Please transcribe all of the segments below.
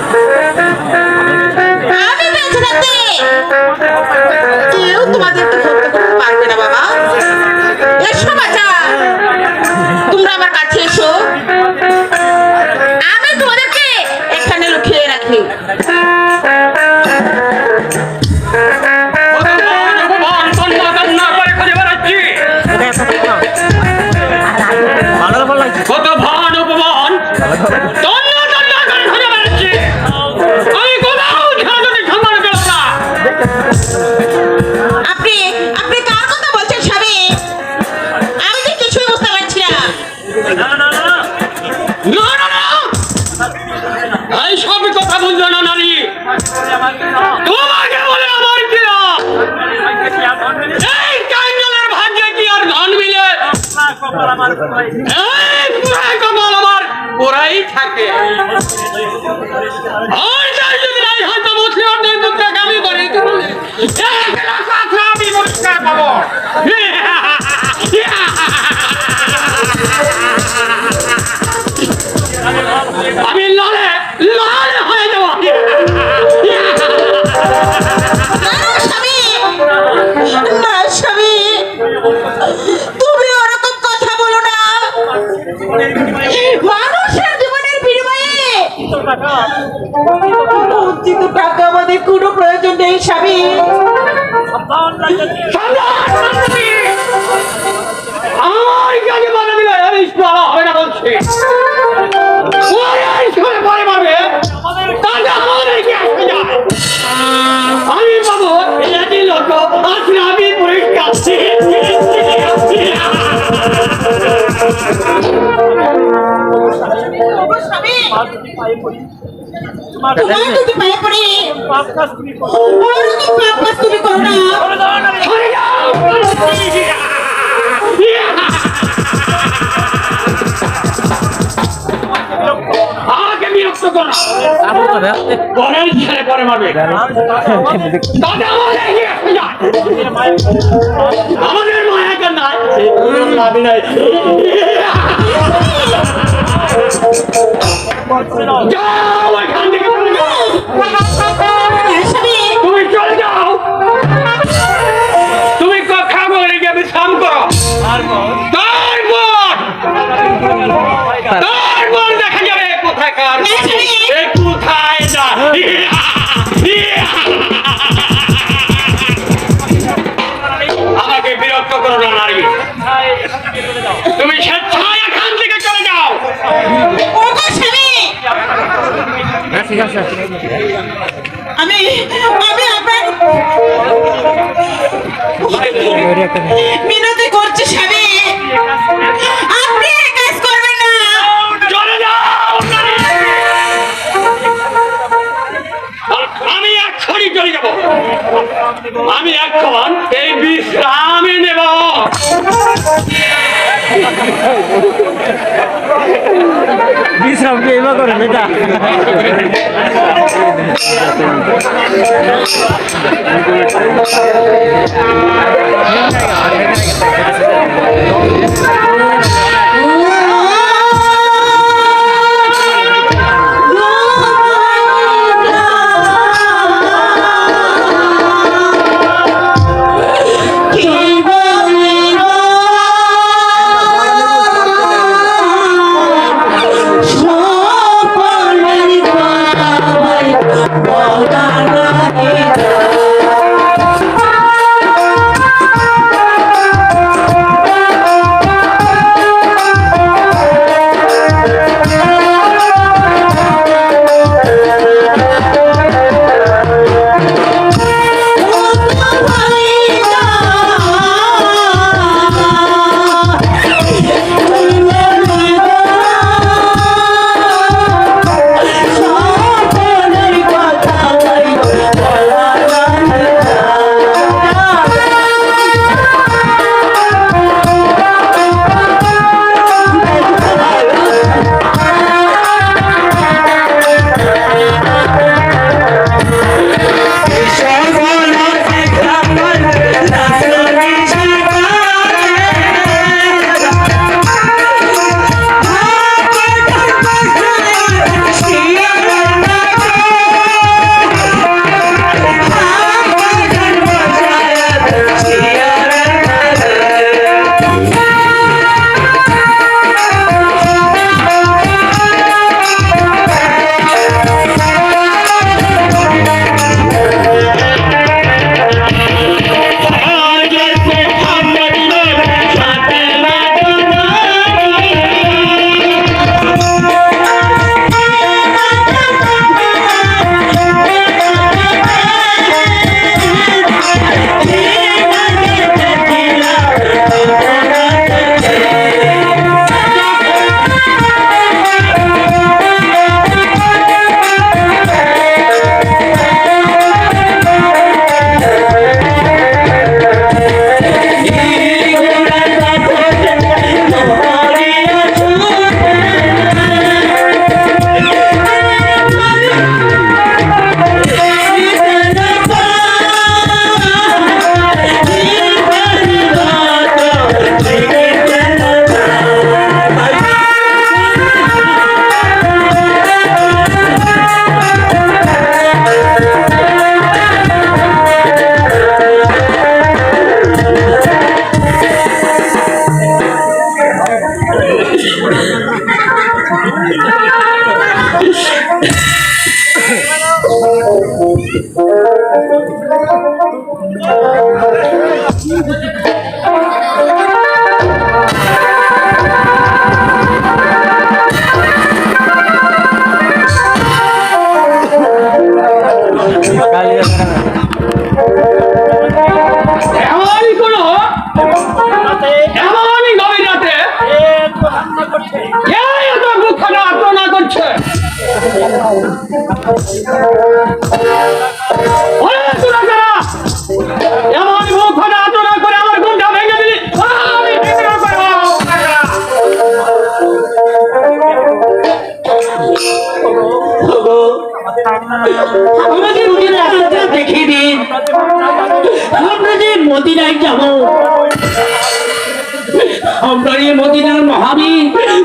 Yeah. আমার পুরাই থাকে আর যাই যদি নাই হয় তো মুসলিম আমি পরিষ্কার পাবো স্বামী। তোমার যদি পায়ে পড়ে পাপ কাজ তুমি করো। না সরে যাও করো পরে ছেলে পরে মারবে। তাতে আমাদের মায়া কেন লাভি নাই। যাও এখান তুমি চলে যাও। তুমি কথা বলে গিয়ে বিশ্রাম করো তারপর তারপর দেখা যাবে আমি আমি আপনার মিনতি করছি স্বামী। আপনি কাজ করবেন না। চলে যাও। আমি এক্ষুনি চলে যাব। আমি এখন এই বিশ্রামে নেব। বিশ্রাম কি এবার করে বেটা স্বামী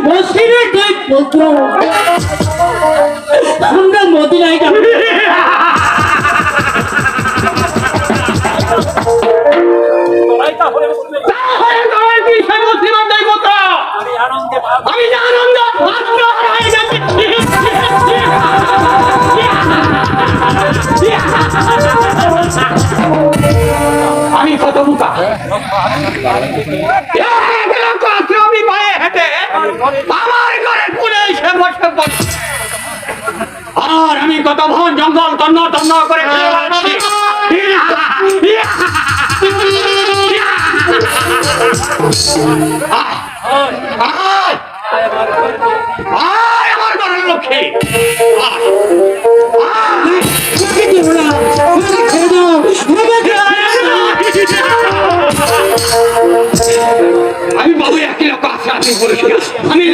মুসলিমের দুই পুত্র। আমরা মদিনায় যাব? আমি আনন্দ আমি কত বোকা? আমার ঘরে পুরে আর আমি কত ভন জঙ্গল তন্ন তন্ন করে আমার আমি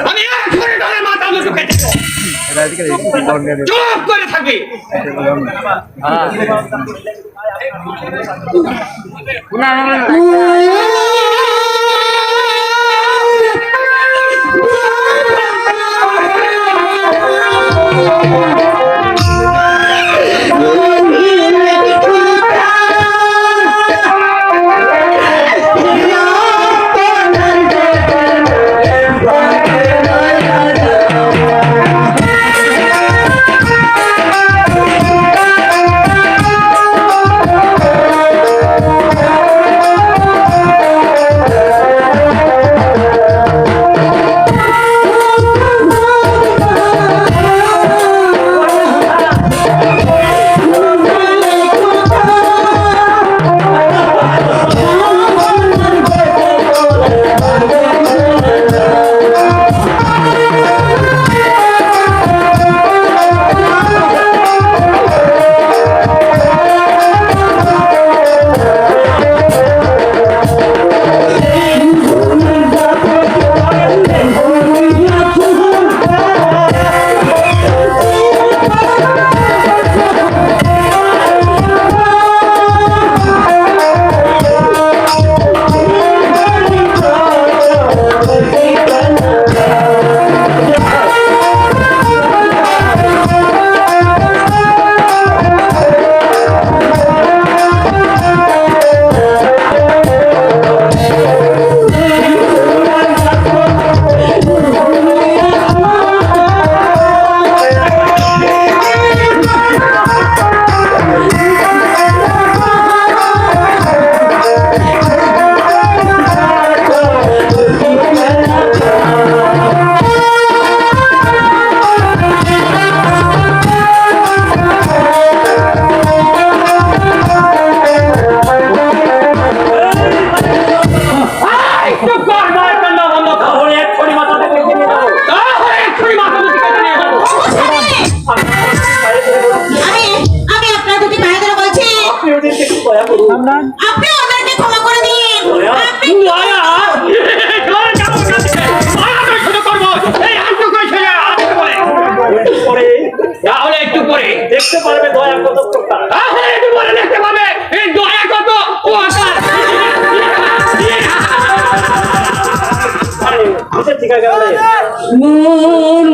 আমি এক ধরে ধরে মাথা লুকাই চুপ করে থাকবি। না না। মূল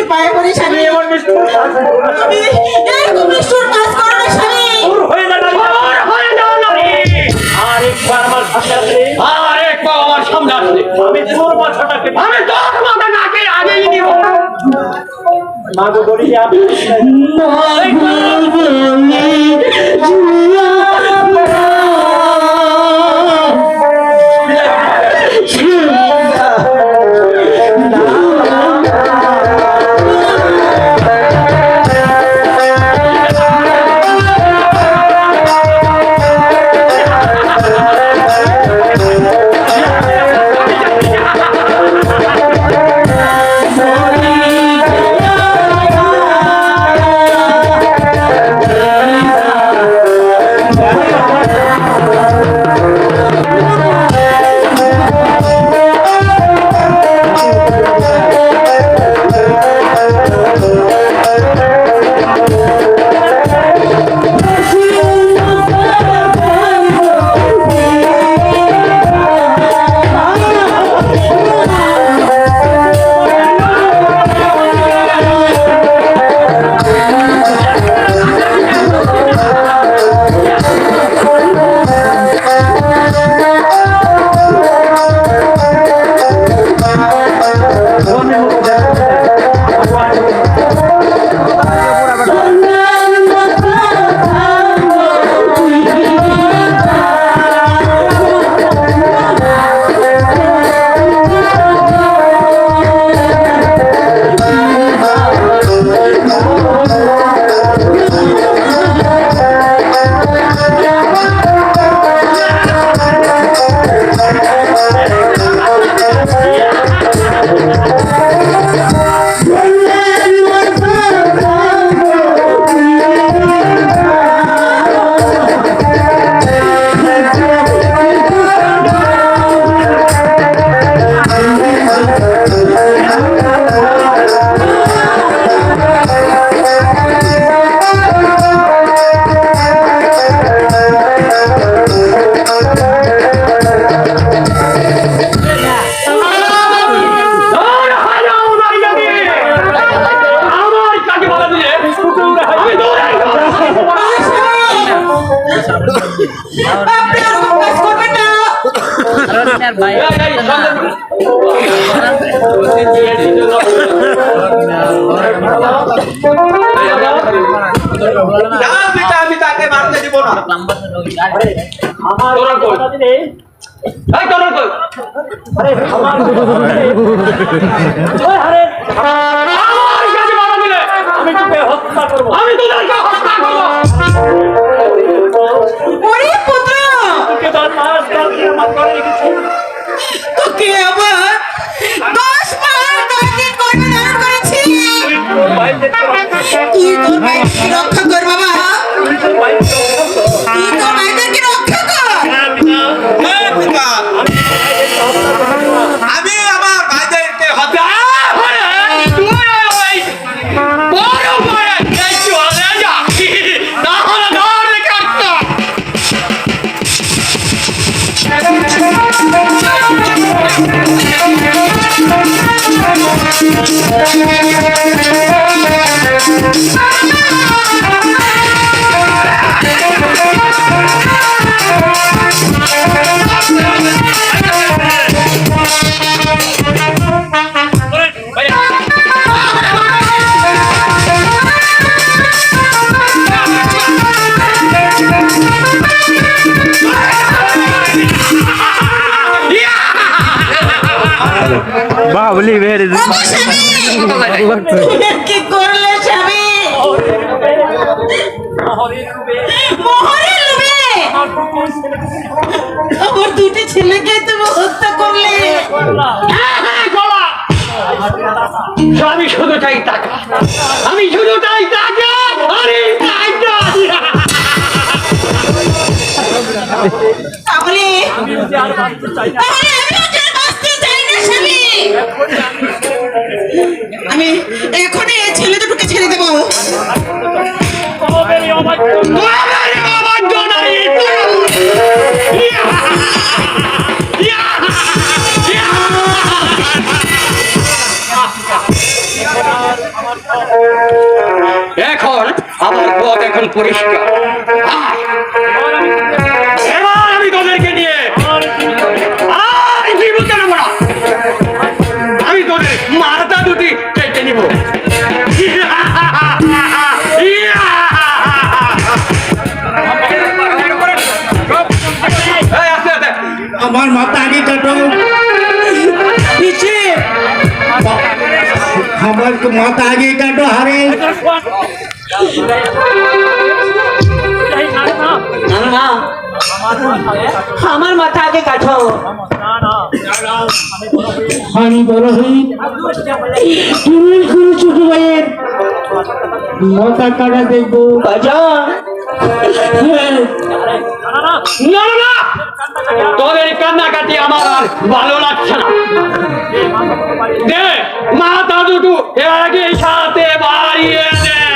একটু পায়ে পড়ি স্বামী। আমার বিষ্ণুর তুমি এরকম বিষ্ণুর কাজ করো না স্বামী। দূর হয়ে যা না দূর হয়ে যাও না। আর একবার আমার সামনে আসলে। আর একবার আমার সামনে আসলে। আমি তোর মাথাটাকে আমি তোর মাথা নাকে আগেই দিব মাগো বলি আমি তোরা কই? এই, তোরা কই? আমার কাছে বাধা দিলে। আমি তোকে হত্যা করব। আমি তোদেরকে হত্যা করব। ওরে পুত্র! তোকে আবার দশ মাস দশ দিন গর্ভে ধারণ করেছি? তুই তোর মায়েরকে রক্ষা বাহুলি বেড়ে ওগো স্বামী! কি করলে স্বামী? আমার দুটি ছেলেকে তুমি হত্যা করলে। আমি শুধু চাই টাকা। আমি শুধু চাই টাকা আরে টাকা। তাহলে আমি এখনই এই ছেলে দুটোকে ছেড়ে দেবো! এখন আমার পথ এখন পরিষ্কার আমার মাথা আগে কাটো পিছে আমার তো মাথা আগে কাটো হারে আমার মাথা আগে কাটো আমি বড় হই তুমি করে ছোট ভাইয়ের মাথা কাটা দেখব হ্যাঁ, না না না তোদের কান্নাকাটি আমার আর ভালো লাগছে না। দে মাথা দুটো এর আগে সাথে বাড়িয়ে দে।